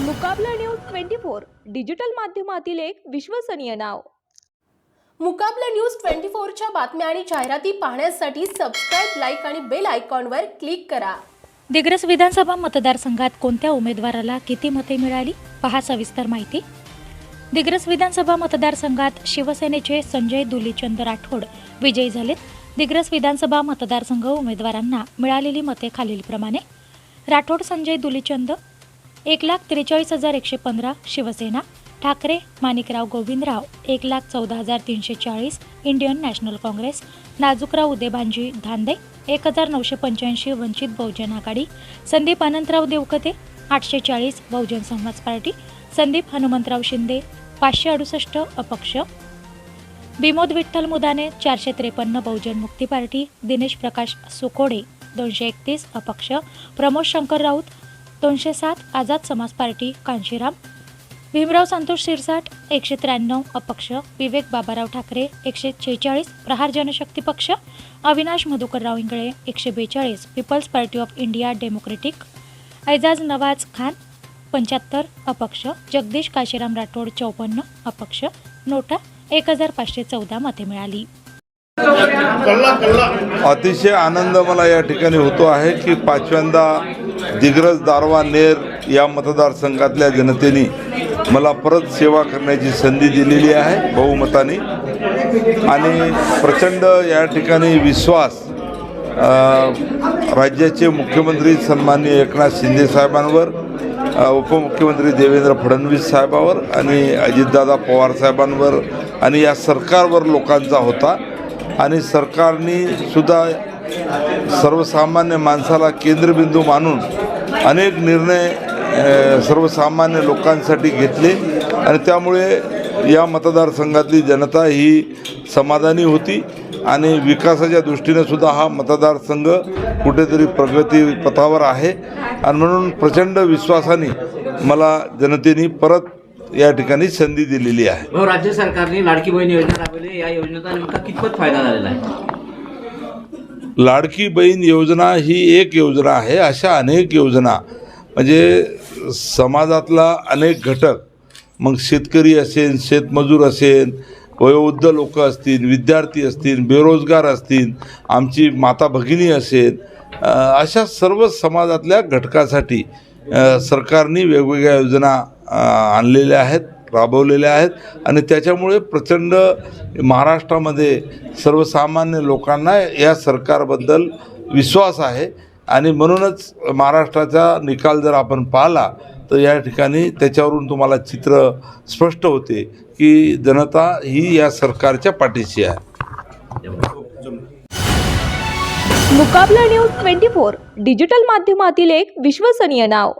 Mukabla news twenty four digital माध्यमातील एक विश्वसनीय नाव. मुकाबला न्यूज ट्वेंटी फोरच्या बातम्या आणि जाहिराती पाहण्यासाठी सबस्क्राईब लाईक आणि बेल आयकॉनवर क्लिक करा. दिग्रस विधानसभा मतदारसंघात कोणत्या उमेदवाराला किती मते मिळाली? पहा सविस्तर माहिती. दिग्रस विधानसभा मतदारसंघात शिवसेनेचे संजय दुलीचंद राठोड विजयी झालेत. दिग्रस विधानसभा मतदारसंघ उमेदवारांना मिळालेली मते खालीलप्रमाणे. राठोड संजय दुलीचंद एक लाख त्रेचाळीस हजार एकशे पंधरा शिवसेना ठाकरे माणिकराव गोविंदराव एक लाख चौदा हजार तीनशे चाळीस Indian National Congress Najukrao Udebhanji Dhande एक हजार नऊशे पंच्याऐंशी वंचित बहुजन आघाडी संदीप अनंतराव देवकते आठशे चाळीस बहुजन समाज पार्टी संदीप हनुमंतराव शिंदे पाचशे अडुसष्ट अपक्ष. विमोद विठ्ठल मुदाने चारशे त्रेपन्न बहुजन मुक्ती पार्टी दिनेश प्रकाश सुकोडे दोनशे एकतीस अपक्ष. प्रमोद शंकर राऊत दोनशे सात आझाद समाज पार्टी कांशीराम. भीमराव संतोष शिरसाट एकशे त्र्याण्णव अपक्ष. विवेक बाबाराव ठाकरे एकशे छेचाळीस प्रहार जनशक्ती पक्ष. अविनाश मधुकरराव इंगळे एकशे बेचाळीस People's Party of India Democratic. Aijaz Nawaz Khan पंच्याहत्तर अपक्ष. जगदीश काशीराम राठोड चौपन्न अपक्ष. नोटा एक हजार पाचशे चौदा मते मिळाली. अतिशय आनंद मला या ठिकाणी होतो आहे की पाचव्यांदा दिग्रज दारवा नेर या मतदारसंघातल्या जनतेने मला परत सेवा करण्याची संधी दिलेली आहे बहुमताने. आणि प्रचंड या ठिकाणी विश्वास राज्याचे मुख्यमंत्री सन्माननीय एकनाथ शिंदे साहेबांवर उपमुख्यमंत्री देवेंद्र फडणवीस साहेबावर आणि अजितदादा पवार साहेबांवर आणि या सरकारवर लोकांचा होता. आणि सरकारने सुद्धा सर्वसामान्य माणसाला केंद्रबिंदू मानून अनेक निर्णय सर्वसामान्य लोकांसाठी घेतले आणि त्यामुळे या मतदारसंघातली जनता ही समाधानी होती आणि विकासाच्या दृष्टीने सुद्धा हा मतदारसंघ कुठेतरी प्रगती पथावर आहे. आणि म्हणून प्रचंड विश्वासाने मला जनतेने परत या ठिकाणी संधी दिलेली आहे. राज्य सरकारने लाडकी बहीण योजना राबवली. या योजनेचा नेमका कितपत फायदा झालेला आहे? लाडकी बहीण योजना ही एक योजना आहे अशा अनेक योजना. म्हणजे समाजातला अनेक घटक. मग शेतकरी असेल शेतमजूर असेल वयोवृद्ध लोक असतील विद्यार्थी असतील बेरोजगार असतील आमची माता भगिनी असेल अशा सर्व समाजातल्या घटकासाठी सरकारने वेगवेगळ्या योजना आणलेल्या आहेत. राबवलेल्या आहेत आणि त्याच्यामुळे प्रचंड महाराष्ट्रामध्ये सर्वसामान्य लोकांना या सरकारबद्दल विश्वास आहे. आणि म्हणूनच महाराष्ट्राचा निकाल जर आपण पाहिला तर या ठिकाणी त्याच्यावरून तुम्हाला चित्र स्पष्ट होते की जनता ही या सरकारच्या पाठीशी आहे. Mukabla news twenty four digital माध्यमातील एक विश्वसनीय नाव.